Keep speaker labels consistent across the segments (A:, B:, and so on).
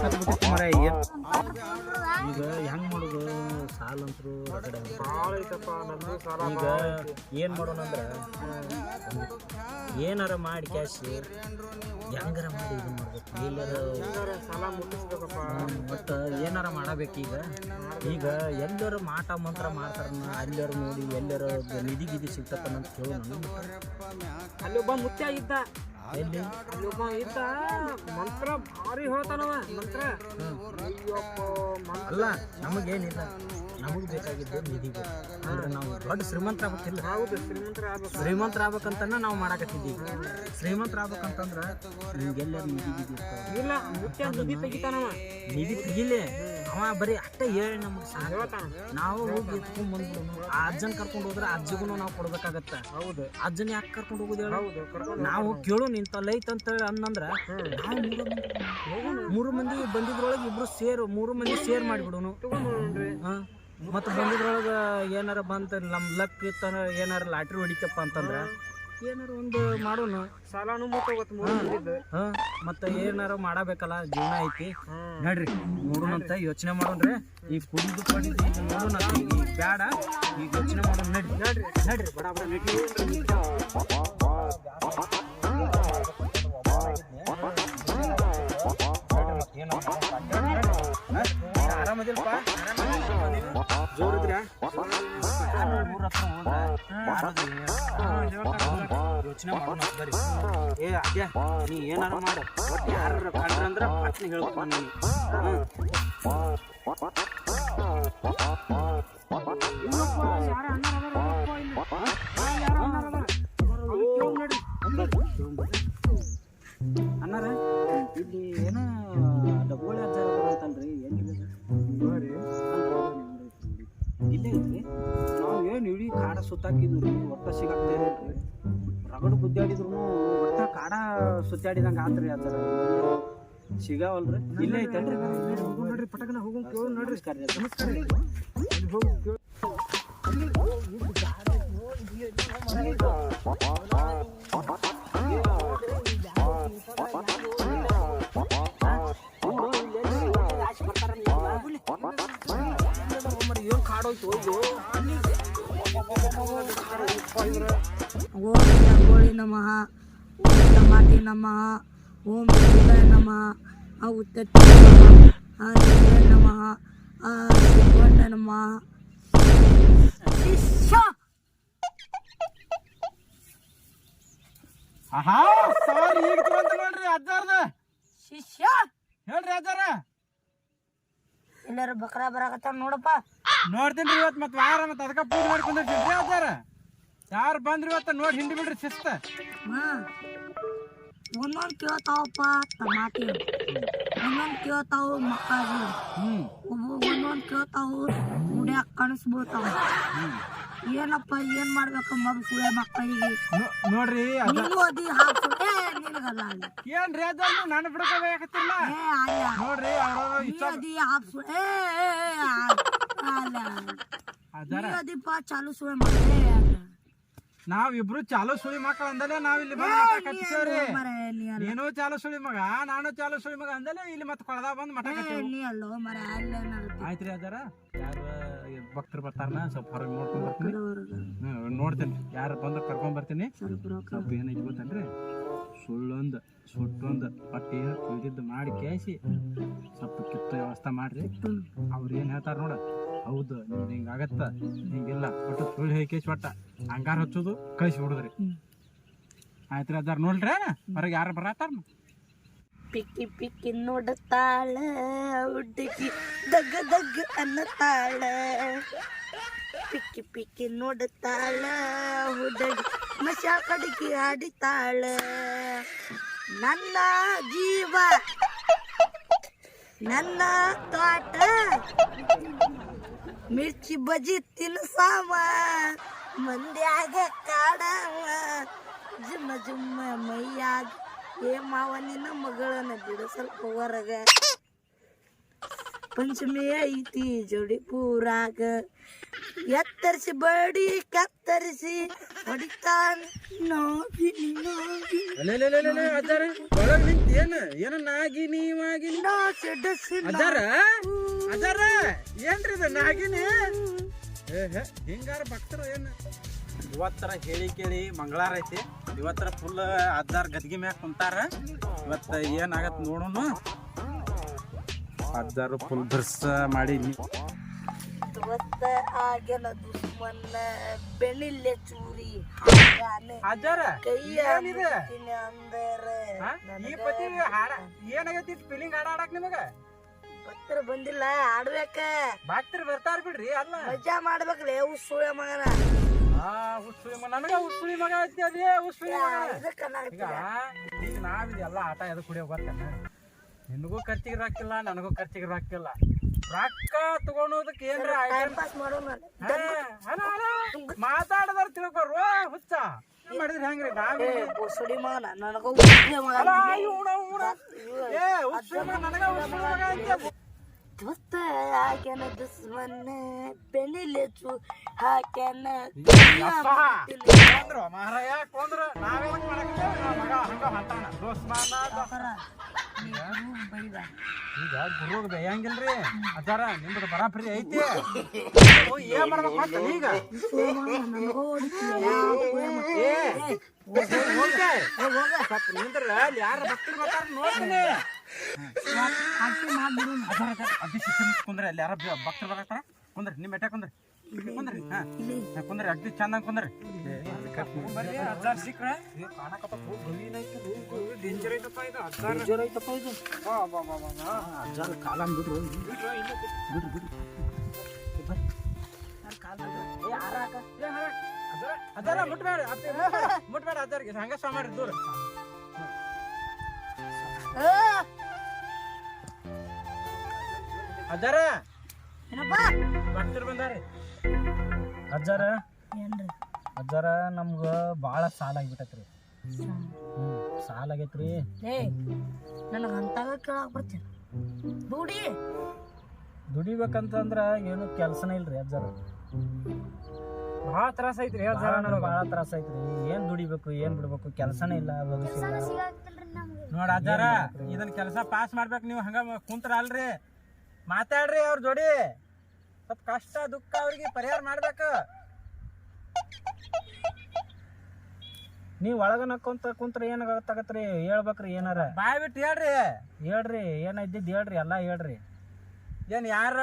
A: ಕತ್ಬಿಟ್ಟಿತ್ತು ಮರ ಈಗ
B: ಈಗ ಹೆಂಗ್ ಮಾಡೋದು? ಸಾಲ ಅಂತರು
A: ಭಾಳ ಐತಪ್ಪ ನಂದು ಸಾಲ
B: ಈಗ ಏನ್ ಮಾಡೋಣ ಅಂದ್ರ ಏನಾರ ಮಾಡಿ ಕ್ಯಾಶ್ ಹೆಂಗಾರ ಮಾಡಿ ಇದು ಮಾಡ್ಬೇಕು? ಎಲ್ಲಾರ
A: ಸಾಲ ಮುಟ್ಟಿಸ್ಬೇಕಪ್ಪ.
B: ಬಟ್ ಏನಾರ ಮಾಡಬೇಕು ಈಗ? ಈಗ ಎಲ್ಲರ ಮಾಟ ಮಂತ್ರ ಮಾಡ್ತಾರ ಎಲ್ಲರೂ ನೋಡಿ ಎಲ್ಲರ ನಿಧಿ ಗಿಧಿ ಸಿಗ್ತತ್ತನ ಅಂತ ಕೇಳು ನಾನು
A: ಅಲ್ಲಿ ಒಬ್ಬ ಮುತ್ಯ ಇದ್ದ
B: ಎಲ್ಲಿ
A: ಮಂತ್ರ ಭಾರಿ ಹೇಳ್ತಾನವ ಮಂತ್ರ. ಅಯ್ಯಪ್ಪ ಮಂತ್ರ
B: ಅಲ್ಲ ನಮಗೇನಿಲ್ಲ. ನಮಗೆ ಬೇಕಾಗಿದ್ದು ನಿಧಿ ಅಂದ್ರೆ ನಾವು ದೊಡ್ಡ ಶ್ರೀಮಂತರ ಆಗ್ಬೇಕಿಲ್ಲ.
A: ಹೌದು ಶ್ರೀಮಂತರ ಆಗ್ಬೇಕು.
B: ಶ್ರೀಮಂತರ ಆಗ್ಬೇಕಂತನ ನಾವು ಮಾಡಾಕತ್ತಿದ್ದೀವಿ. ಶ್ರೀಮಂತರ ಆಗ್ಬೇಕಂತಂದ್ರೆ ನಿಮ್ಗೆಲ್ಲರೂ ನಿಧಿ
A: ಇಲ್ಲ ನಿಧಿ ತೆಗಿತಾನವ.
B: ನಿಧಿ ತೆಗಿಲೆ. ಅವ ಬರೀ ಅಷ್ಟೇ ಹೇಳಿ ನಮಗೆ ಸಾಕು. ನಾವು ಹೋಗಿ ಎತ್ಕೊಂಡ್ ಬಂದ್ ಆ ಅಜ್ಜನ್ ಕರ್ಕೊಂಡು ಹೋದ್ರೆ ಅಜ್ಜಿಗೂ ನಾವು ಕೊಡ್ಬೇಕಾಗತ್ತ.
A: ಹೌದು.
B: ಅಜ್ಜನ್ ಯಾಕೆ ಕರ್ಕೊಂಡು ಹೋಗುದು ಹೇಳು? ನಾವು ಕೇಳು ನಿಂತ ಲೈತ್ ಅಂತ ಹೇಳಿ ಅನ್ನಂದ್ರ ನಾವು ಮೂರು ಮಂದಿ ಮೂರು ಮಂದಿ ಬಂದಿದ್ರೊಳಗೆ ಇಬ್ರು ಸೇರು ಮೂರು ಮಂದಿ ಸೇರ್ ಮಾಡಿಬಿಡೋನು. ಮತ್ತೆ ಬಂದಿದ್ರೊಳಗೆ ಏನಾರ ಬಂತ ನಮ್ಮ ಲಕ್ ಇತ್ತ ಏನಾರ ಲಾಟ್ರಿ ಹೊಡಿತಪ್ಪ ಅಂತಂದ್ರ ಏನಾರ ಒಂದು ಮಾಡೋಣ
A: ಸಾಲಾನು ಮುಟ್ಟೋಗತ್ ಮೂರು ಮಂದಿದ್ದು
B: ಹಾ ಮತ್ತೆ ಏನಾರ ಮಾಡಬೇಕಲ್ಲ ಜೀವನ ಐತಿ ನಡ್ರಿ ನೋಡೋಣಂತ ಯೋಚನೆ ಮಾಡೋಣ್ರಿ ಈ ಕುಡಿದು ಪಡಿದು ಈಗ ನೋಡೋಣ ಈಗ ಈಗ ಬ್ಯಾಡ ಈಗ ಯೋಚನೆ ಮಾಡೋಣ ನಡ್ರಿ ನಡ್ರಿ ನಡ್ರಿ ಬಡ ಬಡ ನಡ್ರಿ ಆರಾಮದಿಲ್ಪ
A: ಜೋರಿದ್ರ
B: ಯೋಚನೆ ಮಾಡೋಣ ಬರ್ರಿ ಏ ಅದ್ಯಾ ನೀ ಏನಾರ ಮಾಡು ನೀನು ಅನ್ನಾರ ಇಲ್ಲಿ ಏನೋ ಡಬ್ಬೋಳಿ ಇಡೀ ಕಾಡ ಸುತ್ತಾಕಿದ್ವಿ ರೀ ಒಟ್ಟ ಸಿಗಾಕ್ತಾ ಇರಲ್ರಿ ರಗಡು ಗುದ್ದಾಡಿದ್ರು ಒಟ್ಟ ಕಾಡ ಸುತ್ತಾಡಿದಂಗೆ ಆತ್ರಿ ಅಜ್ಜಾರ ಸಿಗಾವಲ್ರಿ ಇಲ್ಲೇ ಐತಲ್ರಿ
A: ನೋಡ್ರಿ ಪಟಕನ ಹೋಗೋಣ ಕೇಳಿ ನೋಡ್ರಿ ಅಲ್ಲಿ ಹೋಗು ಕೇಳು
B: ಏನು ಕಾಡೋಯ್ತು ಇದು
C: ಓಂ ರಂಗೋಳಿ ನಮಃ ಓಂ ಟಮಾಟಿ ನಮಃ ಓಂ ಬೆಳ್ಳುಳ್ಳಿ ನಮಃ ಆ ಉತ್ತತ್ತಿ ನಮಃ ಆ ದೇವ್ರೆ ನಮಃ ಆ ಶಿವಣ್ಣ ನಮಃ ಶಿಷ್ಯ
A: ಆಹಾ ಸಾರಿ ಈಗ ತಗೊಂತ ನೋಡ್ರಿ ಅಜ್ಜಾರ್ದ
C: ಶಿಷ್ಯ
A: ಹೇಳ್ರಿ ಅಜ್ಜಾರ
C: ಎಲ್ಲಾರು ಬಕ್ರ ಬರಾಕತ್ತಾರ ನೋಡಪ್ಪ.
A: ನೋಡ್ತೀನಿ ಇವತ್ತು ಮತ್ತೆ ವಾರ ಮತ್ತೆ ಅದಕ್ಕೆ ಪೂಜೆ ಮಾಡ್ಕೊಂಡಿರ್ತೀನಿ ಅಜ್ಜಾರ ಯಾರು ಬಂದ್ರಿ ಇವತ್ತು ನೋಡಿ ಹಿಂಡಿ ಬಿಡ್ರಿ ಶಿಸ್ತ.
C: ಒಂದೊಂದ್ ಕೇಳ್ತಾವಪ್ಪ ಟಮಾಟಿ ಒಂದೊಂದು ಕೇಳ್ತಾವು ಮಕ್ಕಳು
A: ಹ್ಮ್.
C: ಒಬ್ಬ ಒಂದೊಂದು ಕೇಳ್ತಾವು ಮುಡ್ಯಾಕ ಕಾಣಿಸ್ಬೋತಾವ ಏನಪ್ಪ ಏನ್ ಮಾಡ್ಬೇಕು ಮಗು ಸುಳೆ ಮಕ್ಕಳಿಗೆ?
A: ನೋ- ನೋಡ್ರಿ ಅಜ್ಜ
C: ನೀನು ಅದಿ ಹಾಕ್ಸು ಏ ನಿನಗಲ್ಲ ಅಲ್ಲಿ
A: ಏನ್ರಿ ಅಜ್ಜಾರ ನೀವು ನನ್ನ ಬಿಡ್ಕೋಬೇಕಾಗತ್ತಿಲ್ಲ
C: ಏ ಅಲ್ಲ
A: ನೋಡ್ರಿ ಅವ್ರವ್ರ
C: ನೀ
A: ಇಷ್ಟ
C: ಅದಿ ಹಾಕ್ಸು. ಏ ಏ, ಏ, ಆ- ಅಲ್ಲ.
A: ಅಜ್ಜಾರ
C: ನೀ ಅದಿಪ್ಪ ಚಾಲು ಸುಳೆ ಮಕ್ಕಳೇ ಅಲ್ಲ
A: ನಾವಿಬ್ರು ಚಾಲು ಸುಳಿ ಮಕ್ಕಳು ಅಂದಲೆ ನಾವ್ ಇಲ್ಲಿ ಬಂದು
C: ನೀ ಅಲ್ಲೋ
A: ನೀನು ಚಾಲು ಸುಳಿ ಮಗ ನಾನು ಚಾಲು ಸುಳಿ ಮಗ ಅಂದಲೆ ಇಲ್ಲಿ ಮತ್ತೆ ಕೊಳದ ಬಂದು ಮಠ
C: ನೀ ಅಲ್ಲೋ ಮರ
A: ಆಯ್ತ್ರಿ ಅದರ ಯಾರು ಭಕ್ತರು ಬರ್ತಾರನ ಸ್ವಲ್ಪ ಹೊರಗೆ ನೋಡ್ಕೊಂಡ್ ಬರ್ತೀನಿ. ಹ್ಮ್, ನೋಡ್ತೀನಿ ಯಾರು ಬಂದು ಕರ್ಕೊಂಡ್ ಬರ್ತೀನಿ.
C: ಸ್ವಲ್ಪ ರೊಕ್ಕ
A: ಸ್ವಲ್ಪ ಏನೈತಿ ಗೊತ್ತನ್ರಿ? ಸುಳ್ಳೊಂದು ಸುಟ್ಟೊಂದು ಪಟ್ಟಿ ತಿಳಿದಿದ್ದು ಮಾಡಿ ಕೇಸಿ ಸ್ವಲ್ಪ ಕಿತ್ತು ವ್ಯವಸ್ಥೆ ಮಾಡ್ರಿ. ಅವ್ರು ಏನು ಹೇಳ್ತಾರ ನೋಡ. ಹೌದು ನೀನು ಹಿಂಗಾಗತ್ತ ಹಿಂಗಿಲ್ಲ ಒಟ್ಟು ಸುಳ್ಳು ಹೇಳಿ ಒಟ್ಟ. ಹಂಗಾರ ಹಚ್ಚೋದು ಕಳಿಸಿ ಬಿಡುದ್ರಿ. ಆಯ್ತ್ರಿ ಅದಾರ ನೋಡ್ರಿ ಹೊರಗೆ ಯಾರು ಬರತ್ತಾರ
C: ಪಿಕ್ಕಿ ಪಿಕ್ಕಿ ನೋಡುತ್ತಾಳ ಹುಡುಗಿ ದಗ್ಗ ದಗ್ಗ ಅನ್ನತಾಳ. ಪಿಕ್ಕಿ ಪಿಕ್ಕಿ ನೋಡುತ್ತಾಳ ಹುಡುಗಿ ಮಶಾ ಕಡಿಗೆ ಆಡಿತಾಳ. ನನ್ನ ಜೀವ ನನ್ನ ತೋಟ. ಮಿರ್ಚಿ ಬಜಿ ತಿನ್ಸಾವ ಮಂದ್ಯಾಗ ಕಾಡವ ಜುಮ್ಮ ಜುಮ್ಮ ಮೈಯಾಗ ಏ ಮಾವ ನಿನ್ನ ಮಗಳನ್ನ ಬಿಡು ಸ್ವಲ್ಪ ಹೊರಗ ಪಂಚಮಿ ಐತಿ ಜೋಡಿ ಪೂರಾಗ. ಎತ್ತರಿಸಿ ಬಡಿ ಕತ್ತರಿಸಿ ಹೊಡಿತಾನ ನೋವಿನಿ
A: ಅಜ್ಜಾರ ಒಳಗ್ ನಿಂತ ಏನ ಏನ ನಾಗಿನಿ ವಾಗಿನಿ ಅಜ್ಜಾರ ಏನ್ರಿ ಇದು ನಾಗಿನಿ? ಹಿಂಗಾರ ಭಕ್ತರು ಏನ? ಇವತ್ತರ ಹೇಳಿ ಕೇಳಿ ಮಂಗಳಾರ ಐತಿ. ಇವತ್ತರ ಫುಲ್ ಅದ್ದಾರ ಗದ್ಗಿ ಮ್ಯಾಗ ಕುಂತಾರ. ಇವತ್ತ ಏನಾಗತ್ ನೋಡೋಣ ಅಜ್ಜಾರು ಫುಲ್ ಬಿರ್ಸ ಮಾಡಿ
C: ದುಶ್ಮನ್ನ ಚೂರಿ.
A: ಅಜ್ಜಾರ
C: ಕೈಯ
A: ಏನಿದೆ?
C: ಮುಟ್ಟಿನ ಅಂದರ
A: ಹಾ? ಈ ಪತಿ ಹಾಡ ಏನಾಗೈತಿ ಫೀಲಿಂಗ್ ಹಾಡ ಆಡಕ್ ನಿಮಗ?
C: ಭಕ್ತರ ಬಂದಿಲ್ಲ ಆಡ್ಬೇಕ
A: ಭಕ್ತರು ಬರ್ತಾರ ಬಿಡ್ರಿ ಅಲ್ಲ.
C: ಮಜಾ ಮಾಡ್ಬೇಕ್ರಿ ಉಸುಳ ಮಗನ.
A: ನನಗ ಉಸ್ಸುಳಿ ಮಗ ಐತಿ ಅದೇ ಉಸ್ಸುಳಿ ಮಗ.
C: ಇದಕ್ಕ
A: ಆಟ ಎದು ಕುಡಿಯೋ ಗೊತ್ತೇನ ನಿನಗೂ ಖರ್ಚಿಗೆ ರಾಕಿಲ್ಲ ನನಗೂ ಖರ್ಚಿಗೆ ರಾಕಿಲ್ಲ ರೊಕ್ಕ ತಗೊಳೋದಕ್ಕೆ ಏನ್ರ ಮಾತಾಡದ್ರ ತಿಳ್ಕೊರು ಹುಚ್ಚ. ಮಾಡಿದ್ರೆ ಹೆಂಗ್ರಿ? ನಾವ್
C: ಹಾಕ್ಯಾನ ದುಸ್ಮನ್ನ ಚೂ ಹಾಕ್ಯಾನ.
A: ಮಹಾರಾಯ ಕೊಂದ್ರ. ನಾವೇನ್ ನಮ್ಮ ಮಗ ಹಂಗ ಹಂತಾನ ದೋಸ್ಮಾನ ಈಗ ಗುರುಗ್ ಬೇಯಂಗಿಲ್ರಿ. ಅದಾರ ನಿಮ್ದು ಬರಾಬರಿ ಐತಿ. ಓ, ಏನ್ ಮಾಡ್ಬೇಕು ಈಗ?
C: ನನಗೂ
A: ಏ, ಹೋಗ್, ಹೋಗ್, ಹೋಗ್. ಸ್ವಲ್ಪ ನಿಂದ್ರ ಅಲ್ಲಿ ಯಾರ ಭಕ್ತರು ಬರ್ತಾರ ನೋಡ್ತೀನಿ. ಅಜ್ಜಿ ಶಿಕ್ಷಣ ಕುಂದ್ರಿ ಅಲ್ಲಿ ಯಾರ ಭಕ್ತರು ಬರ್ತಾರ. ಕುಂದ್ರಿ ನಿಮ್ ಬೆಟ್ಟ ಕುಂದ್ರಿ. ಕುಂದ್ರಿ ಹಾ. ಹಾ, ಕುಂದ್ರಿ ಅಗ್ದಿ ಚಂದಂಗ್ ಕುಂದ್ರಿ. ಬರ್ರಿ ಅಜ್ಜಾರ್ ಸಿಕ್ರ. ಡೇಂಜರ್ ಐತಪ್ಪ ಇದು ಅಜ್ಜಾರ್
B: ನಿಜರ ಐತಪ್ಪ ಇದು.
A: ಬಾ ಬಾ ಬಾ ಬಾ ಬಾ.
B: ಅಜ್ಜಾರ ಕಾಲ ಬಿಡ್ರು ಬಿಡ್ರಿ ಬಿಡ್ರಿ
A: ಅಜ್ಜಾರ, ಅಜ್ಜಾರ ಮುಟ್ಬೇಡ ಅಪ್ಪಿ, ಮುಟ್ಬೇಡ ಅಜ್ಜಾರಿಗೆ ಹಂಗ ಸಹ ಮಾಡ್ರಿ ದೂರ. ಅಜ್ಜಾರ
C: ಏನಪ್ಪ?
A: ಭಕ್ತರು ಬಂದಾರಿ.
B: ಅಜ್ಜಾರ?
C: ಏನ್ರಿ?
B: ಅಜ್ಜಾರ ನಮ್ಗ ಭಾಳ ಸಾಲ ಆಗಿಬಿಟ್ಟೈತ್ರಿ. ರೀ ಸಾಲ ಆಗೈತ್ರಿ.
C: ಏ ನನಗೆ ಅಂತಾಗ ಕೇಳಕ್ ಬರ್ತೀನಿ. ದುಡಿ
B: ದುಡಿಬೇಕಂತಂದ್ರ ಏನು ಕೆಲ್ಸನೇ ಇಲ್ರಿ ಅಜ್ಜಾರ.
A: ಭಾಳ ತ್ರಾಸ ಐತ್ರಿ
B: ಅಜ್ಜಾರ ನನಗೆ. ಭಾಳ ತ್ರಾಸ ಐತ್ರಿ. ಏನ್ ದುಡಿಬೇಕು ಏನ್ ಬಿಡ್ಬೇಕು ಕೆಲಸನೇ ಇಲ್ಲ ಭವಿಷ್ಯ ಇಲ್ಲ.
A: ನೋಡ ಅಜ್ಜಾರ ಇದನ್ನ ಕೆಲಸ ಪಾಸ್ ಮಾಡ್ಬೇಕು ನೀವು ಹಂಗ ಕುಂತ್ರ ಅಲ್ರಿ ಮಾತಾಡ್ರಿ ಅವ್ರ ಜೋಡಿ. ಸ್ವಲ್ಪ ಕಷ್ಟ ದುಃಖ ಅವ್ರಿಗೆ ಪರಿಹಾರ ಮಾಡ್ಬೇಕು.
B: ನೀವ್ ಒಳಗ ನಕ್ಕೊಂತ ಕುಂತ್ರ ಏನ್ ಗೊತ್ತಾಗತ್ರಿ? ಹೇಳ್ಬೇಕ್ರಿ ಏನಾರ.
A: ಬಾಯ್ ಬಿಟ್ಟು ಹೇಳ್ರಿ.
B: ಹೇಳ್ರಿ ಏನ ಇದ್ದಿದ್ ಹೇಳ್ರಿ ಎಲ್ಲಾ ಹೇಳ್ರಿ.
A: ಏನ್ ಯಾರ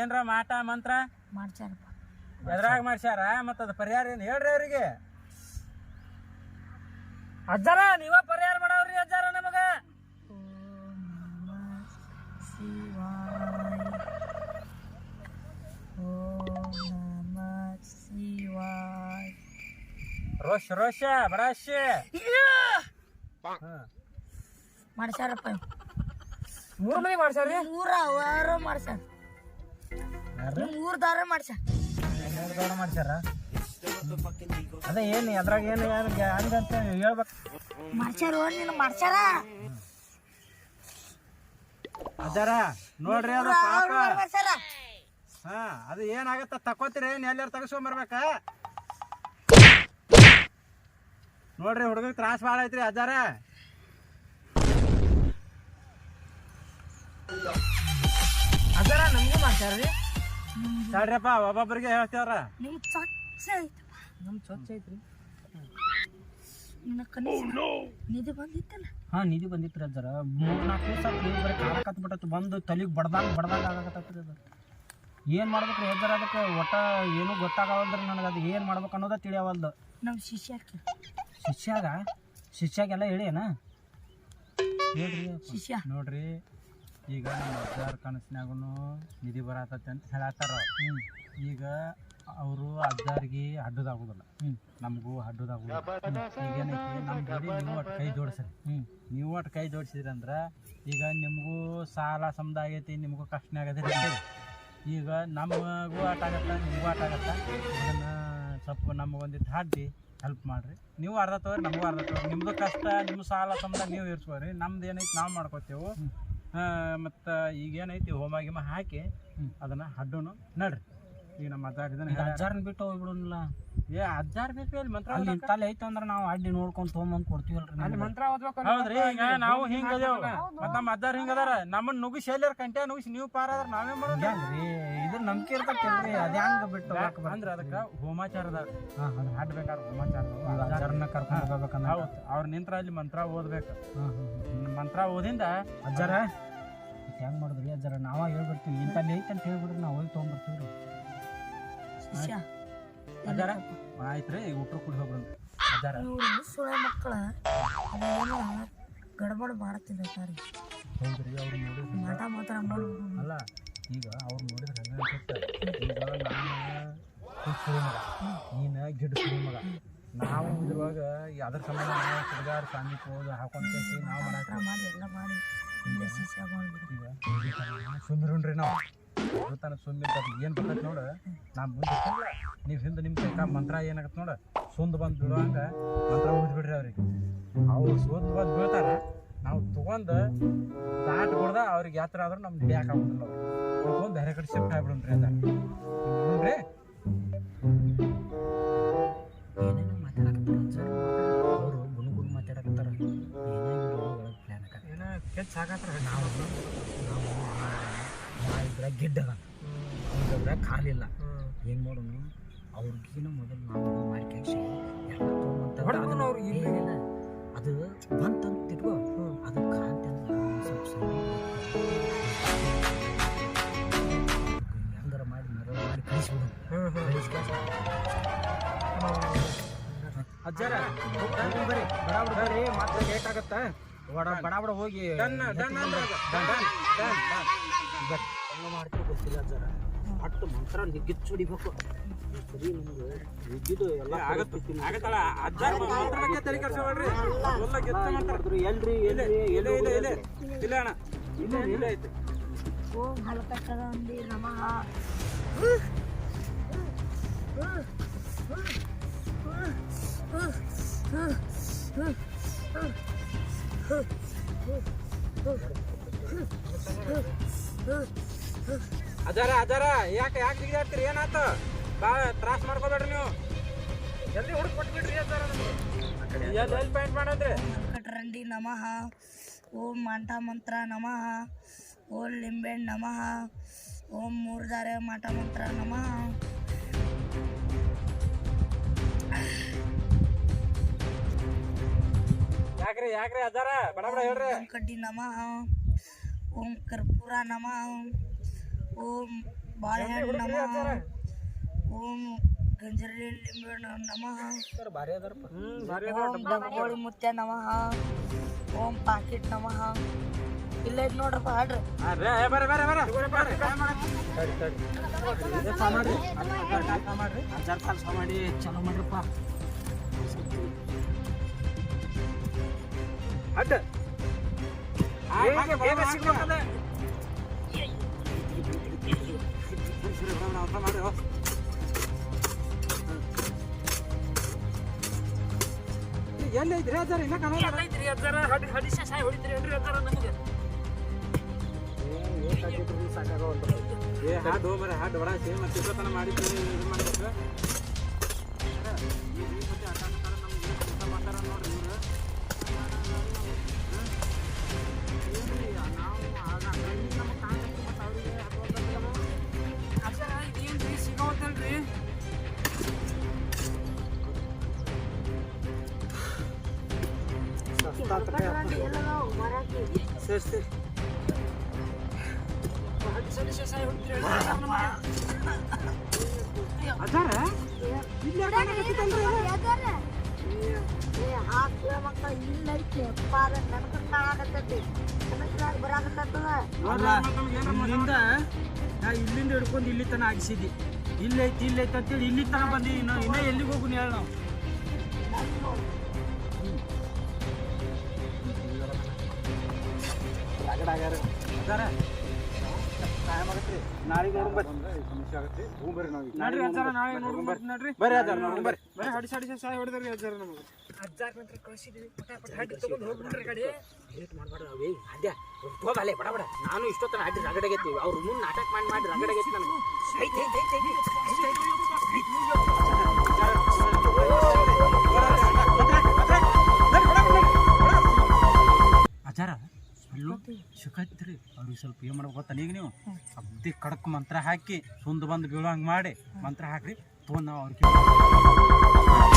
A: ಏನ್ರ ಮಾಟ ಮಂತ್ರ?
C: ಮಾಡ್ಸಾರಪ್ಪ
A: ಎದ್ರಾಗ ಮಾಡ್ಸ್ಯಾರ? ಮತ್ತ ಅದ ಪರಿಹಾರ ಏನ್ ಹೇಳ್ರಿ ಅವ್ರಿಗೆ? ಅಜ್ಜರ ನೀವ ಪರಿಹಾರ ಮಾಡವ್ರಿ ರೋಷ ರೋಷ ಬಡಾಶ್
C: ಮಾಡ್ಸಾರಪ್ಪ
A: ಮೂರ್ ಮಂದಿ ಮಾಡ್ಸ್ಯಾರಿ?
C: ಊರ ಅವರ ಮಾಡ್ಸಾರ ದಾರ ಊರ್ದಾರ ಮಾಡ್ಸಾರ
B: ದೊಡ್ಡ ಮಾಡ್ಸ್ಯಾರ? ಅದೇ ಏನು ಅದ್ರಾಗ ಏನು ಹಂಗಂತ ಹೇಳ್ಬೇಕು.
C: ಮಾಡ್ಸಾರ ನೀನು ಮಾಡ್ಸಾರ
A: ಅದರ ನೋಡ್ರಿ ಅದು ಪಾಪ. ಹಾ ಅದು ಏನಾಗತ್ತ ತಕೋತೀರಿ ಏನ್ ಎಲ್ಲಾರು ತಗಸ್ಕೊಂಬರ್ಬೇಕ ನೋಡ್ರಿ ಹುಡುಗ ತ್ರಾಸ ಭಾಳ ಐತ್ರಿ ಅಜ್ಜಾರ. ಅಜ್ಜಾರ ನಮಗೂ ಮಾಡ್ತಾರ್ರಿ ತಡ್ರಿಯಪ್ಪ ಒಬ್ಬೊಬ್ಬರಿಗೆ ಹೇಳ್ತೇವ್ರ
C: ನಿಮ್ ಸ್ವಚ್ಛ ಐತಪ್ಪ
B: ನಮ್ ಸ್ವಚ್ಛ ಐತ್ರಿ.
C: ಕನಸು ನಿಧಿ ಬಂದಿತ್ತಲ್ಲ?
B: ಹಾ ನಿಧಿ ಬಂದಿತ್ರಿ ಅಜ್ಜಾರ. ಮೂರ್ ನಾಲ್ಕು ದಿವಸ ಆತ್ರಿ ಬರೀ ಕಾಡಕತ್ ಬಿಟ್ಟತ್ ಬಂದು ತಲೆಗೆ ಬಡ್ದಾಗ ಬಡ್ದಾಗ ಆಗಕತ್ತೈತ್ರಿ ಅದು. ಏನ್ ಮಾಡ್ಬೇಕ್ರಿ ಅಜ್ಜಾರ ಅದಕ್ಕೆ? ಒಟ್ಟ ಏನೂ ಗೊತ್ತಾಗವಲ್ದ್ರಿ ನನಗೆ ಅದು ಏನ್ ಮಾಡ್ಬೇಕು ಅನ್ನೋದ ತಿಳಿಯವಲ್ದು.
C: ನಮ್ ಶಿಷ್ಯಕ್ಕೆ
B: ಶಿಷ್ಯಾಗ? ಶಿಷ್ಯಾಗೆಲ್ಲ ಹೇಳಿಯೇನ? ಹೇಳ್ರಿ
C: ಶಿಷ್ಯ.
A: ನೋಡ್ರಿ ಈಗ ನಮ್ಮ ಅಜ್ಜಾರ ಕನಸಿನಾಗೂ ನಿಧಿ ಬರತೈತೆ ಅಂತ ಹೇಳತ್ತಾರ. ಈಗ ಅವರು ಅಜ್ಜಾರಿಗೆ ಅಡ್ಡದಾಗೋದಿಲ್ಲ ನಮಗೂ ಅಡ್ಡದಾಗೋದಿಲ್ಲ ಈಗೇನೈತಿ ನಮ್ಮ ಜೋಡಿ ನೀವು ಒಟ್ಟು ಕೈ ಜೋಡಿಸ್ರಿ. ನೀವು ಒಟ್ಟು ಕೈ ಜೋಡಿಸಿದ್ರಿ ಅಂದ್ರೆ ಈಗ ನಿಮಗೂ ಸಾಲ ಸಮದ ಆಗೈತಿ ನಿಮಗೂ ಕಷ್ಟ ಆಗತ್ತೆ ಈಗ ನಮಗೂ ಆಟ ಆಗತ್ತ ನಿಮಗೂ ಆಟ ಆಗತ್ತ. ಅದನ್ನು ಸ್ವಲ್ಪ ನಮಗೊಂದಿಟ್ಟು ಹಾಡಿ ಹೆಲ್ಪ್ ಮಾಡಿರಿ. ನೀವು ಅರ್ಧ ತಗೋರಿ ನಮಗೂ ಅರ್ಧ ತಗೋರಿ. ನಿಮ್ದು ಕಷ್ಟ ನಿಮ್ಮ ಸಾಲ ಸಂಬಂಧ ನೀವು ಇರ್ಸ್ಕೋರಿ ನಮ್ದು ಏನೈತಿ ನಾವು ಮಾಡ್ಕೋತೇವೆ. ಮತ್ತು ಈಗ ಏನೈತಿ ಹೋಮ ಗಿಮ ಹಾಕಿ ಅದನ್ನು ಹಡ್ಡುನು ನಡ್ರಿ. ಈಗ ನಮ್ಮ ಅಜ್ಜಾರ್ ಇದನ್ನ ಹೇಳ್ಯಾರ.
B: ಅಜ್ಜಾರನ್ ಬಿಟ್ಟು ಹೋಗ್ಬಿಡೋನಿಲ್ಲ
A: ಏ ಅಜ್ಜಾರ್ ಬೇಕು ಇಲ್ಲಿ ಮಂತ್ರ
B: ಅಲ್ಲಿ ತಲೆ ಐತೆ ಅಂದ್ರೆ ನಾವು ಅಡ್ಡಿ ನೋಡ್ಕೊಂಡು ತೊಗೊಂಬಂದು ಕೊಡ್ತೀವಲ್ರಿ
A: ಅಲ್ಲಿ. ಮಂತ್ರ ಓದ್ಬೇಕು ಹೌದ್ರಿ ಈಗ ನಾವು ಹಿಂಗ ಅದೇವು. ಮತ್ತೆ ನಮ್ಮ ಅಜ್ಜಾರ್ ಹಿಂಗ ಅದಾರ. ನಮ್ಮನ್ನ ನುಗ್ಗಿಸಿ ಎಲ್ಲಾರ ಕಂಟ್ಯಾ? ನುಗ್ಗಿಸಿ ನೀವು ಪಾರ ಆದ್ರೆ ನಾವೇ ಮಾಡೋದು.
B: ರೀ ಇದು ನಂಬಿಕೆ ಇರ್ತೈತಲ್ರಿ ಅದ ಹೆಂಗ ಬಿಟ್ಟು ಅಂದ್ರೆ ಅದಕ್ಕೆ
A: ಅಂದ್ರ ಅದಕ್ಕ ಹೋಮಾಚಾರದ
B: ಹಾ, ಹಾ.
A: ಅದನ್ನ ಹಾಡ್ಬೇಕಾದ್ರೆ ಹೋಮಾಚಾರದ
B: ಅಜ್ಜಾರನ್ನ ಕರ್ಕೊಂಡ್ ಹೋಗ್ಬೇಕಂದ್ರ
A: ಹೌದು. ಅವ್ರ ನಿಂತ್ರ ಅಲ್ಲಿ ಮಂತ್ರ ಓದ್ಬೇಕು.
B: ಹಾ, ಹಾ, ಹಾ.
A: ಮಂತ್ರ ಓದಿಂದ
B: ಅಜ್ಜಾರ ಹೆಂಗ್ ಮಾಡಿದ್ರಿ ಅಜ್ಜಾರ? ನಾವ ಹೇಳ್ಬಿಡ್ತೀವಿ. ಇಂತಲ್ಲಿ ಐತೆ ಅಂತ ಹೇಳ್ಬಿಡ್ರಿ ನಾವು ಹೋಗಿ ತೊಗೊಂಡ್ಬರ್ತೀವ್ರಿ
C: ಶಿಷ್ಯ
A: ಆಯ್ತು ರೀ ಊಟ ಕುಡಿ ಹೋಗ್ರಿ ಅದಾರ
C: ಇವ್ರು ಸುಳ ಮಕ್ಕಳ ಅದೇನೋ ಗಡಬಡ ಮಾಡ್ತಿದ್ದಾರೆ
A: ಹೌದ್ರಿ ಅವ್ರು ನೋಡಿದ್ರಿ
C: ಮಾಟ ಮಾತ್ರ ಮಾಡ್ಬಿಡು
A: ಅಲ್ಲ ಈಗ ಅವ್ರು ನೋಡಿದ್ರೆ ಹಂಗ ಅನ್ಸುತ್ತೆ? ಈಗ ನಾನು ಸುಳಿ ಮಗ ನೀನು ಗಿಡ ಸುಳಿ ಮಗ. ನಾವು ಇದ್ರೊಳಗ ಅದ್ರ ಸಂಬಂಧ ನಾವು ಹುಡುಗಾರ ಸಾಂಗಿ ಹೋದ ಹಾಕೊಂಡ್ ಕೇಸಿ ನಾವು ಮಾಡಾಕ
C: ಮಾತ್ರ ಮಾಡಿ ಎಲ್ಲ ಮಾಡಿ.
A: ಈಗ ನಾವು. ತನ ಸುಮ್ಮಿರ್ ಏನು ಬರ್ತೈತೆ ನೋಡು ನಾ ಮುಂದೆ ನೀವು ಹಿಂದೆ ನಿಮ್ಮ ಕೈ ಮಂತ್ರ ಏನಾಗತ್ತೆ ನೋಡು. ಸುಂದ ಬಂದು ಬಿಡುವಂಗ ಮಂತ್ರ ಬಿಡ್ರಿ ಅವ್ರಿಗೆ. ಅವ್ರು ಸುಂದ್ ಬಂದು ಬೀಳ್ತಾರ, ನಾವು ತೊಗೊಂಡು ದಾಟ್ ಕೊಡ್ದ ಅವ್ರಿಗೆ ಯಾತ್ರ ಆದ್ರೆ ನಮ್ಗೆ ಬ್ಯಾಕ್ ಆಗೋದಿಲ್ಲ ಅವ್ರು ಬೇರೆ ಕಡೆ ಶಿಫ್ಟ್ ಆಗ್ಬಿಡ್ರಿ ಅದ ನೋಡ್ರಿ.
B: ಅವರು ಗುಣ್ ಗುಣ್ ಮಾತಾಡಕತ್ತಾರ ಏನೋ
A: ಏನೋ ಕೆಚ್ಚ ಆಗತ್ತಾರ
B: ನಾವು ಇದ್ರ ಗಿಡ್ಡ ಅವ್ರ ಕಾಲಿಲ್ಲ. ಏನ್ ಮಾಡೋನು? ಅವ್ರಿಗಿನ ಮೊದಲು ನಾವು
A: ಮಾರ್ಕೆಟ್.
B: ಏನಿಲ್ಲ. ಅದು ಬಂತಂತ ತಿಟ್ಕೋ ಅದು ಕ್ರಾಂತಿ ಅಂತ ಸ್ವಲ್ಪ ಸ್ವಲ್ಪ ಹೆಂಗಾರ ಮಾಡಿ ಮರ ಮಾಡಿ ಕಳಿಸ್ಬಿಡು.
A: ಅಜ್ಜಾರ
B: ಬರ್ರಿ ಮತ್ತೆ ಲೇಟ್ ಆಗತ್ತ. ಬಡ ಬಡ ಹೋಗಿ
A: ಡನ್ ಡನ್ ಅಂದ್ರೆ ಅದು. Done done done. ಡನ್
B: ಹೆಂಗ ಮಾಡ್ತೀವಿ ಗೊತ್ತಿಲ್ಲ ಜರ. ಅಟ್ಟು ಮಂತ್ರ ನಿಗ್ಗಿಚ್ಚು ಹೊಡಿಬೇಕು ಸರಿ ನಮ್ಗೆ ನಿಗ್ಗಿದು ಎಲ್ಲ
A: ಆಗತ್ತ. ಆಗತ್ತಲ್ಲ ಕೆಡ್ಸ್ಕೊಬೇಡ್ರಿ ಎಲ್ಲ
B: ಎಲ್ರಿ
A: ಇಲ್ಲ
B: ಎಲ್ರಿ
A: ಇಲ್ಲ ಇಲ್ಲ ಅಣ್ಣ. ಇಲ್ಲ ಇಲ್ಲ. ಐತೆ
C: ಓಂ ಹಲಕಟ್ಟದಂದಿ ನಮಃ.
A: ಅಜಾರ ಅಜಾರ ಯಾಕೆ ಯಾಕೆ ಜಿಗಿದಾಡ್ತೀರಿ ಏನಾತ ಬಾ ತ್ರಾಸ್ ಮಾಡ್ಕೋಬೇಡ್ರಿ ನೀವು. ಜಲ್ದಿ ಹುಡುಕ್ ಕೊಟ್ಬಿಡ್ರಿ ಅಜಾರ ಎಲ್ಲಿ ಎಲ್ಲಿ ಪಾಯಿಂಟ್ ಮಾಡದ್ರಿ?
C: ಹಲಕಟ್ಟರಂಡಿ ನಮಃ. ಓಂ ಮಾಂಟ ಮಂತ್ರ ನಮಃ. ಓಂ ಲಿಂಬೆಹಣ್ಣು ನಮಃ. ಓಂ ಮೂರ್ಧಾರೆ ಮಾಟ ಮಂತ್ರ ನಮಃ.
A: ಯಾಕ್ರಿ ಯಾಕ್ರಿ? ಅಜಾರ ಬಡ ಬಡ ಹೇಳ್ರಿ.
C: ಓಂ ಕಡ್ಡಿ ನಮಃ. ಓಂ ಕರ್ಪೂರ ನಮಃ. ಓಂ ಬಾಳೆಹಣ್ಣು ನಮಃ. ಓಂ ಗಂಜರಳಿ ಲಿಂಬೆಹಣ್ಣು ನಮಃ. ಓಂ ಗಂಗೋಳಿ ಮುತ್ಯ ನಮಃ. ಓಂ ಪಾಕಿಟ್ ನಮಃ. ಇಲ್ಲ ಇದು ನೋಡ್ರಪ್ಪ ಹಾಡ್ರಿ
A: ಮಾಡ್ರಿ.
B: ಅಜ್ಜಾರ್ ಕೆಲಸ ಮಾಡಿ ಚಲೋ ಮಾಡ್ರಪ್ಪ.
A: ಅಡ್ಡ. ಹಾಗೆ ಬೇಗ ಸಿಗ್ಬೇಕಲ್ಲ ಸರಿ ಬಡ. ಬಡ ಹಡಿ ಮಾಡಿ ಎಲ್ಲಿ ಐತ್ರಿ ಅಜ್ಜಾರ ಇನ್ನ ಕಾಣಲ್ಲ ಏ ಹಾಡು ಮರ ಹಾಡು ಬಡ ಸೇಮ್ ತಿರ್ಗತನ ಮಾಡಿದ್ದು ಇದು ಮಾಡ್ಬೇಕು.
B: ಆಗಿಸಿದ್ದಿ ಇಲ್ಲೈತಿ ಇಲ್ಲೈತೆ ಅಂತೇಳಿ ಇಲ್ಲಿ ತನ ಬಂದಿದ್ದೀವಿ ನಾವು ಇನ್ನೂ ಎಲ್ಲಿಗೆ ಹೋಗುನ್ ಹೇಳ ನಾವು ನಾಳೆಗೆ ನೋಡ್ರಿ ನಡ್ರಿ ಅಜ್ಜಾರ ನಾಳೆ ನೋಡ್ಕೊಂಡ್ ಬರ್ತೀನಿ ನಡ್ರಿ
A: ಬರ್ರಿ ಅದಾರ ನೋಡ್ರಿ ಬರ್ರಿ
B: ಬರೀ ಹಡಿಸಿ ಹಡಿಸಿ ಸಾಯ್ ಹೊಡೆದ್ರಿ ಅಜ್ಜಾರ ನಮಗೆ ಅಜ್ಜಾರ ನಂತರ ಕಳಿಸಿದ್ವಿ ಪಟ ಪಟ ಹಡ್ಡಿ ತಗೊಂಡು ಹೋಗ್ಬಿಡ್ರಿ ಗಾಡಿ ಲೇಟ್ ಮಾಡ್ಬಾರ್ದು ಅವೇ ಅದ್ಯ ಹೋಗಲೇ ಬಡ ಬಡ ನಾನು ಇಷ್ಟೊತ್ತನ ಅಡ್ಡಿ ರಗಡಗೈತಿ ಅವ್ರು ಮುಂದೆ ನಾಟಕ ಮಾಡಿ ಮಾಡಿ ರಗಡಗೈತಿ ನನಗೆ ಐತೆ ಐತೆ ಐತೆ ಐತೆ ಐತೆ ಐತೆ ಅಜ್ಜಾರ ಅಲ್ಲೂ ಸುಖೈತ್ರಿ ಅವ್ರಿಗೆ ಸ್ವಲ್ಪ ಏನು ಮಾಡ್ಬೇಕು ಗೊತ್ತಾ? ಈಗ ನೀವು ಅಬ್ದಿ ಕಡಕ್ ಮಂತ್ರ ಹಾಕಿ, ಸುಂದ ಬಂದು ಬೀಳೋಂಗೆ ಮಾಡಿ, ಮಂತ್ರ ಹಾಕ್ರಿ. ತೊಗೊಂಡು ನಾವು ಅವ್ರಿಗೆ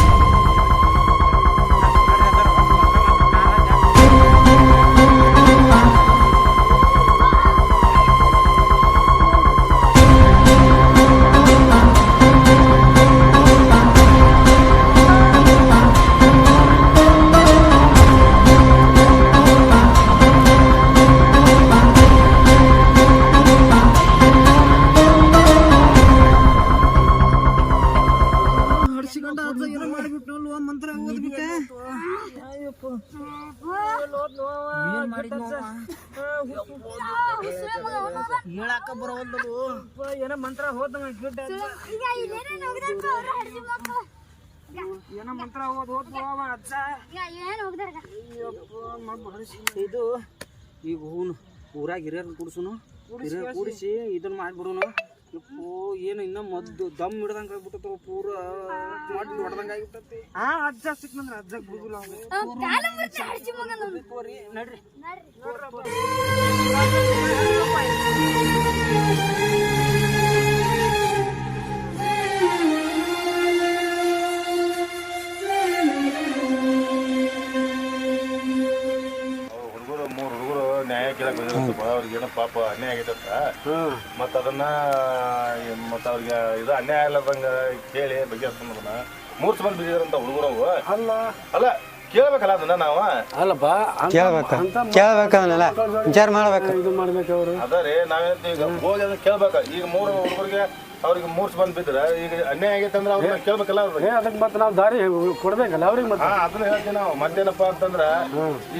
C: ಏನೋ ಮಂತ್ರ
B: ಅಜ್ಜ. ಇದು ಈಗ ಹೂನು. ಊರಾಗ ಹಿರಿಯರ್ ಕುಡ್ಸುನು. ಹಿರಿಯರ್ ಕೂಡಿಸಿ ಇದನ್ನ ಮಾಡ್ಬಿಡುನು. ಯಪ್ಪೋ ಏನು ಇನ್ನ ಮದ್ದು ದಮ್ ಹಿಡ್ದಂಗ ಆಗ್ಬಿಟ್ಟದ ಪೂರ. ಮಾಡಿ ಹೊಡ್ದಂಗ ಆಗಿಬಿಟ್ಟತಿ ಹಾ ಅಜ್ಜ ಸಿಕ್ನಂದ್ರ ಅಜ್ಜ ಬಿಡುದಿಲ್ಲ ನಡ್ರಿ.
D: ನ್ಯಾಯ ಕೇಳಕ್ ಬಂದಿರತ್ತಪ್ಪ ಅವ್ರಿಗೆ ಏನೋ ಪಾಪ ಅನ್ಯಾಯ ಆಗೈತಂತ ಮತ್ತು ಅದನ್ನ ಮತ್ತು ಅವ್ರಿಗೆ ಇದು ಅನ್ಯಾಯ ಇಲ್ಲದಂಗ ಕೇಳಿ ಬಗೆಹರಿಸ್ಕೊಂಡದನ್ನ ಮೂರ್ ಸಲ ಬಿದ್ದಿದ್ರಂತ ಹುಡುಗರವು.
B: ಅಲ್ಲ.
D: ಅಲ್ಲ ಕೇಳ್ಬೇಕಲ್ಲ ಅದನ್ನ ನಾವು?
B: ಅಲ್ಲಪ್ಪ
E: ಕೇಳ್ಬೇಕು. ಕೇಳ್ಬೇಕು ಅವನ್ನೆಲ್ಲ ವಿಚಾರ ಮಾಡ್ಬೇಕು.
B: ಇದು ಮಾಡ್ಬೇಕು ಅವರು.
D: ಅದ ರೀ ನಾವೇನಂತ ಈಗ ಹೋಗಿ ಅದನ್ನ ಕೇಳ್ಬೇಕ. ಈಗ ಮೂರು ಹುಡುಗರಿಗೆ ಅವ್ರಿಗೆ ಮೂರ್ಸ್ ಬಂದ್ ಬಿದ್ರ ಈಗ ಅನ್ಯಾಯ ಆಗೈತೆ ಅಂದ್ರೆ ಅವ್ರನ್ನ ಕೇಳ್ಬೇಕಲ್ಲ ಅವ್ರಿಗೆ?
B: ಅದಕ್ಕೆ ಮತ್ತೆ ನಾವು ದಾರಿ ಕೊಡ್ಬೇಕಲ್ಲ ಅವ್ರಿಗೆ ಮತ್ತೆ.
D: ಹಾ ಅದನ್ನ ಹೇಳ್ತೀವಿ ನಾವು. ಮತ್ತೇನಪ್ಪ ಅಂತಂದ್ರೆ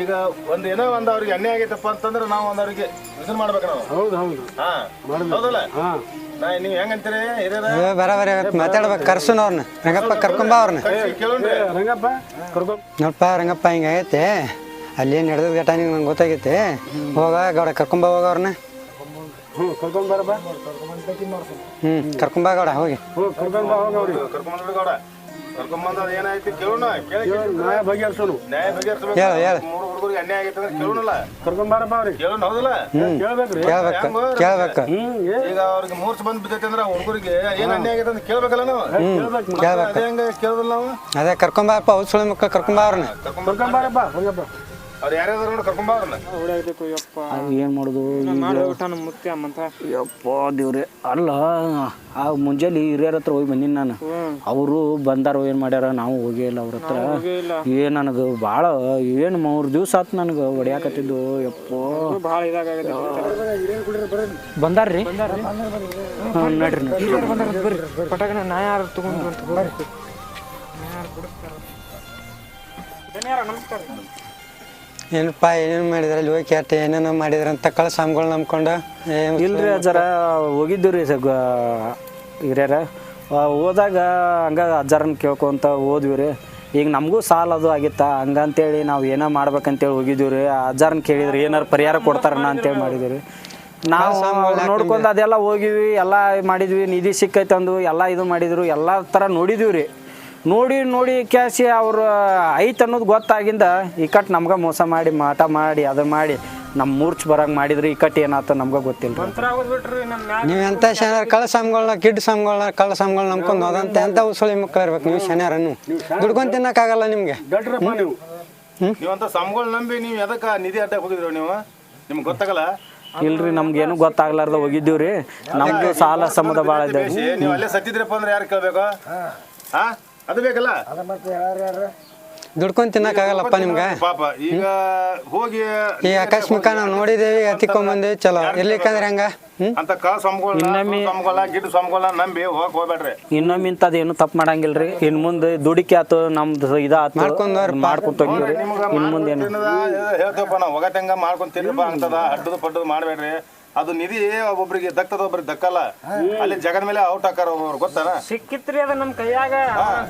D: ಈಗ ಒಂದ್ ಏನೋ ಒಂದ್ ಅವ್ರಿಗೆ ಅನ್ಯಾಯ ಆಗೈತಪ್ಪ ಅಂತಂದ್ರೆ ನಾವು ಒಂದ್ ಅವ್ರಿಗೆ ಇದನ್ ಮಾಡ್ಬೇಕು ನಾವು.
B: ಹೌದು ಹೌದು.
D: ಹಾ. ಹೌದಲ್ಲ?
B: ಹಾ.
D: ನಾ ನೀವ್ ಹೆಂಗಂತೀರಿ ಹಿರಿಯರ?
E: ಬರಬರಿ ಮಾತಾಡ್ಬೇಕು. ಕರ್ಸುನ ಅವ್ರನ್ನ ರಂಗಪ್ಪ ಕರ್ಕೊಂಬ ಅವ್ರನ್ನ
D: ಕೇಳೋಣ್ರಿ.
B: ರಂಗಪ್ಪ ಕರ್ಕೊಂಡ್
E: ನೋಡಪ್ಪ ರಂಗಪ್ಪ ಹಿಂಗಾಗೈತೆ ಅಲ್ಲಿ ಏನು ನಡೆದ ಘಟನೆ ನಂಗೆ ಗೊತ್ತಾಗೈತೆ. ಹೋಗ ಗೌಡ ಕರ್ಕೊಂಬ ಹೋಗ ಅವ್ರನ್ನ
B: ಹ್ಞೂ ಕರ್ಕೊಂಡ್ ಬರಪ್ಪ
E: ಹ್ಞೂ ಕರ್ಕೊಂಬ ಗೌಡ ಹೋಗಿ.
B: ಹ್ಞೂ ಕರ್ಕೊಂಡ್ ಹೋಗಿ ಹೋಗ ಅವ್ರಿಗೆ
D: ಕರ್ಕೊಂಬಂದ್ರಿ ಗೌಡ. ಕರ್ಕೊಂಬಂದ ಏನಾಯ್ತು ಕೇಳೋಣ ಕೇಳಿ
B: ನ್ಯಾಯ ಬಗೆಹರಿಸೋನು.
D: ನ್ಯಾಯ ಬಗೆಹರಿಸ್ಬೇಕು.
E: ಹೇಳು, ಹೇಳು.
D: ಮೂರು ಹುಡುಗರಿಗೆ ಅನ್ಯಾಯ ಆಗೈತೆ ಅಂದ್ರೆ ಕೇಳೋಣಲ್ಲ.
B: ಕರ್ಕೊಂಬಾರಪ್ಪ ಅವ್ರಿಗೆ.
D: ಕೇಳೋಣ ಹೌದಲ್ಲ?
B: ಕೇಳ್ಬೇಕ್ರಿ
E: ಕೇಳ್ಬೇಕು ಕೇಳ್ಬೇಕು
D: ಈಗ ಅವ್ರಿಗೆ ಮೂರ್ಸ್ ಬಂದ್ ಬಿದ್ದೈತೆ ಅಂದ್ರೆ ಹುಡುಗರಿಗೆ ಏನು ಅನ್ಯಾಯ ಆಗೈತೆ ಅಂತ ಕೇಳ್ಬೇಕಲ್ಲ ನಾವು?
B: ಕೇಳ್ಬೇಕು
E: ಕೇಳ್ಬೇಕು.
D: ಅದೇ ಹೆಂಗ ಕೇಳೋದಿಲ್ಲ ನಾವು?
E: ಅದೇ ಅವ್ರು ಸುಳ್ಳು ಮಕ್ಕಳು ಕರ್ಕೊಂಬ ಅವ್ರನ್ನ.
B: ಕರ್ಕೊಂಡ್ ಬಾರಪ್ಪ ರಂಗಪ್ಪ
D: ಅವ್ರು ಯಾರ್ಯಾರು ನೋಡಿ ಕರ್ಕೊಂಬ ಅವ್ರನ್ನ.
B: ಅದು ಏನು ಮಾಡೋದು? ಯಪ್ಪ ದೇವ್ರೆ. ಅಲ್ಲ ಆ ಮುಂಜಾನೆ ಹಿರಿಯರ ಹತ್ರ ಹೋಗಿ ಬಂದಿನ ನಾನು. ಅವರು ಬಂದಾರ ಏನು ಮಾಡ್ಯಾರ ನಾವು ಹೋಗೇ ಇಲ್ಲ ಅವ್ರ ಹತ್ರ. ಏ ನನಗೆ ಭಾಳ ಏನು ಮೂರು ದಿವಸ ಆತು ನನಗೆ ಹೊಡಿಯಾಕತ್ತಿದ್ದು ಯಪ್ಪ. ಭಾಳ ಬಂದಾರ್ರಿ. ಹಾಂ ನಡ್ರಿ ನಡ್ರಿ.
F: ಪಟಕನ ನಾ ಯಾರು ತಗೊಂಡು
E: ಏನಪ್ಪ ಏನೇನು ಮಾಡಿದ್ರೆ? ಅಲ್ಲಿ ಹೋಗಿ ಕೆಟ್ಟ ಏನೇನೋ ಮಾಡಿದ್ರೆ ಅಂತ ಕಳ್ಳ ಸಾಮ್ಗಳು ನಂಬ್ಕೊಂಡು.
B: ಇಲ್ರಿ ಜರ ಹೋಗಿದ್ದು ರೀ ಸಗ ಹಿರಿಯರ. ಹೋದಾಗ ಹಂಗ ಅಜ್ಜಾರನ್ನ ಕೇಳ್ಕೊಂತ ಹೋದ್ವಿ ರೀ ಈಗ ನಮಗೂ ಸಾಲ ಅದು ಆಗಿತ್ತ? ಹಂಗಂತೇಳಿ ನಾವು ಏನೋ ಮಾಡ್ಬೇಕಂತೇಳಿ ಹೋಗಿದ್ದೀವಿ ರೀ ಅಜ್ಜಾರನ್ನ ಕೇಳಿದ್ರಿ ಏನಾರು ಪರಿಹಾರ ಕೊಡ್ತಾರಣ್ಣ ಅಂತೇಳಿ ಮಾಡಿದ್ವಿ ರೀ ನಾವು ನೋಡ್ಕೊಂಡು ಅದೆಲ್ಲ ಹೋಗಿವಿ ಎಲ್ಲ ಮಾಡಿದ್ವಿ ನಿಧಿ ಸಿಕ್ಕೈತಂದು ಎಲ್ಲ ಇದು ಮಾಡಿದ್ರು ಎಲ್ಲ ಥರ ನೋಡಿದ್ವಿ ರೀ ನೋಡಿ ನೋಡಿ ಕ್ಯಾಶಿ ಅವರು ಐತೆ ಅನ್ನೋದು ಗೊತ್ತಾಗಿಂದ ಇಕ್ಕಟ್ಟು ನಮ್ಗೆ ಮೋಸ ಮಾಡಿ ಮಾಟ ಮಾಡಿ ಅದು ಮಾಡಿ ನಮ್ಮ ಮೂರ್ಛ್ ಬರಂಗೆ ಈ ಕಟ್ ಏನಾಯ್ತು ನಮ್ಗೆ ಗೊತ್ತಿಲ್ಲ
E: ನೀವು ಎಂಥ ಶನಿಯಾರ ಕಳ್ಳ ಸಾಮ್ಗಳನ್ನ ಕಿಡ್ ಸಾಮ್ಗಳನ್ನ ಕಳ್ಳ ಸಾಮ್ಗಳನ್ನ ನಂಬ್ಕೊಂಡು ಹೋದಂತ ಎಂಥ ಉಸುಳಿ ಮಕ್ಕಳು ಇರ್ಬೇಕು ನೀವು ಶನಿಯಾರನ್ನು ದುಡ್ಕೊಂಡು ತಿನ್ನಕ್ಕಾಗಲ್ಲ ನಿಮಗೆ.
B: ನೀವು.
D: ನೀವಂತ ಸಮಗಳು ನಂಬಿ ನೀವು ಎದಕ್ಕೆ ನಿಧಿ ಅಡ್ಡಕ್ಕೆ ಹೋಗಿದ್ರು ನೀವು? ನಿಮ್ಗೆ ಗೊತ್ತಾಗಲ್ಲ?
B: ಇಲ್ರಿ ನಮ್ಗೇನು ಗೊತ್ತಾಗ್ಲಾರ್ದ ಹೋಗಿದ್ದೀವ್ರಿ. ನಮ್ಗೆ ಸಾಲ ಸಮದ ಭಾಳ ಇದೆ
D: ನೀವು ಅಲ್ಲೇ ಸತ್ತಿದ್ರಪ್ಪ ಅಂದ್ರೆ ಯಾರು ಕೇಳ್ಬೇಕು? ಹಾ ಅದು ಬೇಕಲ್ಲ?
E: ದುಡ್ಕೊಂಡ್ ತಿನ್ನಕ್ಕಾಗಲ್ಲಪ್ಪ ನಿಮ್ಗೆ.
D: ಪಾಪ ಈಗ ಹೋಗಿ
E: ಈ ಆಕಸ್ಮಿಕ ನಾವು ನೋಡಿದೇವಿ ಹತ್ತಿಕೊಂಬಂದೇವಿ ಚಲೋ. ಇರ್ಲಿಕ್ಕಂದ್ರೆ ಹಂಗ?
D: ಅಂತ ಕಾ ಸ್ವಾಮಿಗಳ ಸ್ವಾಮಿಗಳ ಗಿಡ ಸ್ವಾಮಿಗಳ ನಂಬಿ ಹೋಗಕ್ ಹೋಗ್ಬೇಡ್ರಿ.
B: ಇನ್ನೊಮ್ಮೆ ಇಂಥದ್ದು ಏನು ತಪ್ಪು ಮಾಡಂಗಿಲ್ರಿ. ಇನ್ನು ಮುಂದೆ ದುಡಿಕೆ ಆತು ನಮ್ದು ಇದಾತು.
E: ಮಾಡ್ಕೊಂಡವ್ರಪ್ಪ.
B: ಮಾಡ್ಕೊಂತ ಹೋಗ್ತೀವ್ರಿ ಇನ್ನು ಮುಂದೆ ಏನು
D: ಹೇಳ್ತೇವಪ್ಪ ನಾವು ಒಗಟಂಗ ಮಾಡ್ಕೊಂಡ್ ತಿರ್ಪ ಅಂತದ ಹಡ್ಡದ ಪಡ್ಡದ ಮಾಡ್ಬೇಡ್ರಿ. ಅದು ನಿಧಿ ಒಬ್ಬೊಬ್ರಿಗೆ ದಕ್ಕದ ಒಬ್ರಿಗೆ ದಕ್ಕಲ್ಲ. ಅಲ್ಲಿ ಜಗದ ಮೇಲೆ ಔಟ್ ಹಾಕಾರ ಒಬ್ಬರು ಗೊತ್ತಾನ?
F: ಸಿಕ್ಕಿತ್ರಿ ಅದ ನಮ್ ಕೈಯಾಗ.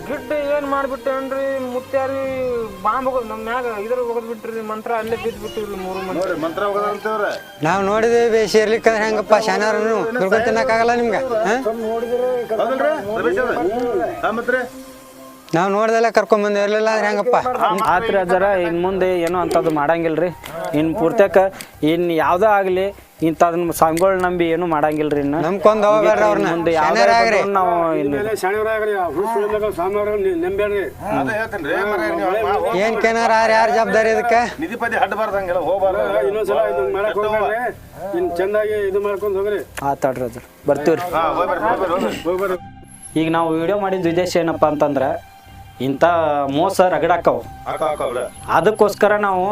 F: ಗಿಡ್ಡ ಏನ್ ಮಾಡ್ಬಿಟ್ಟೇನ್ರಿ ಮುತ್ಯಾರಿ ಬಾಂಬ್ ನಮ್ ಮ್ಯಾಗ ಇದ್ರ ಹೋಗದ್ ಬಿಟ್ರಿ ಮಂತ್ರ ಅಲ್ಲೇ ಬಿದ್ದು ಬಿಟ್ಟಿವ್ರಿ ಮೂರು
D: ಮಂತ್ರ ಮಂತ್ರ ಹೋಗದಂತವ್ರ.
E: ನಾವು ನೋಡಿದೇವಿ ಬೇಸಿ ಇರ್ಲಿಕ್ಕಂದ್ರೆ ಹೆಂಗಪ್ಪ ಶನಾರನು ದುರ್ಗಂತ ತಿನ್ನಕ್ಕಾಗಲ್ಲ ನಿಮ್ಗೆ
D: ನೋಡಿದ್ರೆ
E: ನಾವ್ ನೋಡ್ದೆಲ್ಲ ಕರ್ಕೊಂಡ್ ಬಂದ ಇರ್ಲಿಲ್ಲ ಅಂದ್ರೆ ಹೆಂಗಪ್ಪ?
B: ಆತ್ರಿ ಅದರ ಇನ್ನು ಮುಂದೆ ಏನೋ ಅಂಥದ್ದು ಮಾಡಂಗಿಲ್ರಿ. ಇನ್ನು ಪೂರ್ತಕ ಇನ್ನು ಯಾವ್ದೋ ಆಗಲಿ ಇಂಥದನ್ನ ಸ್ವಾಮಿಗಳು ನಂಬಿ ಏನು ಮಾಡಂಗಿಲ್ರಿ ಇನ್ನು.
E: ನಂಬ್ಕೊಂಡ್ ಹೋಗ್ಬೇಡ್ರಿ ಅವ್ರನ್ನ
B: ಮುಂದೆ ನಾವು ಇನ್ನು
D: ಅದೇ ಹೇಳ್ತೇನ್ರಿ ಮರೆ ನೀವು? ಮಾ- ಹೋಗ್-
E: ಏನ್ ಕೇನಾರ ಯಾರು ಯಾರು ಜವಾಬ್ದಾರಿ ಇದಕ್ಕೆ?
D: ನಿಧಿ ಪದಿ ಅಡ್ಡ ಬಾರ್ದಂಗೆಲ್ಲ ಹೋಗ್ಬಾರ್ದು.
G: ಚೆಂದಾಗಿ ಇದು ಮಾಡ್ಕೊಂಡು ಹೋಗ್ರಿ.
B: ಆತಾಡ್ರಿ ಅದು ಬರ್ತೀವ್ರಿ.
D: ಹಾ
B: ಈಗ ನಾವು ವಿಡಿಯೋ ಮಾಡಿದ ಉದ್ದೇಶ ಏನಪ್ಪ ಅಂತಂದ್ರೆ ಇಂಥ ಮೋಸ ರಗಡಾಕವ್ ಅದಕ್ಕೋಸ್ಕರ ನಾವು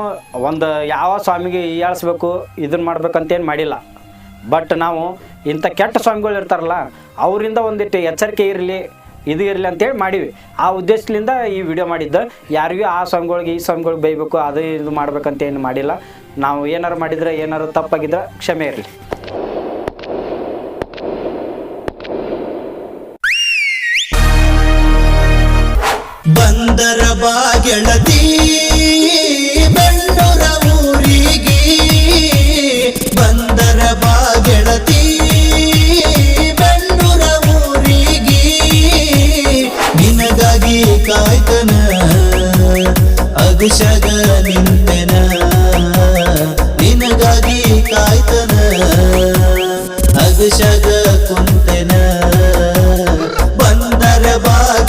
B: ಒಂದು ಯಾವ ಸ್ವಾಮಿಗೆ ಈಯಾಳಿಸ್ಬೇಕು ಇದನ್ನ ಮಾಡ್ಬೇಕಂತೇನು ಮಾಡಿಲ್ಲ. ಬಟ್ ನಾವು ಇಂಥ ಕೆಟ್ಟ ಸ್ವಾಮಿಗಳು ಇರ್ತಾರಲ್ಲ ಅವರಿಂದ ಒಂದಿಟ್ಟು ಎಚ್ಚರಿಕೆ ಇರಲಿ ಇದು ಇರಲಿ ಅಂತೇಳಿ ಮಾಡೀವಿ. ಆ ಉದ್ದೇಶದಿಂದ ಈ ವಿಡಿಯೋ ಮಾಡಿದ್ದು. ಯಾರಿಗೂ ಆ ಸ್ವಾಮಿಗಳಿಗೆ ಈ ಸ್ವಾಮಿಗಳಿಗೆ ಬೈಬೇಕು ಅದು ಇದು ಮಾಡ್ಬೇಕಂತ ಏನು ಮಾಡಿಲ್ಲ. ನಾವು ಏನಾರು ಮಾಡಿದ್ರೆ ಏನಾರು ತಪ್ಪಾಗಿದ್ರೆ ಕ್ಷಮೆ ಇರಲಿ.
H: ಬಾಗೆಳತಿ ಬೆಳ್ಳೂರ ಊರಿಗೆ ಬಂದರ ಬಾಗೆಳತಿ ಬೆಳ್ಳೂರ ಊರಿಗೆ. ನಿನಗಾಗಿ ಕಾಯ್ತನ ಅಗುಶಗ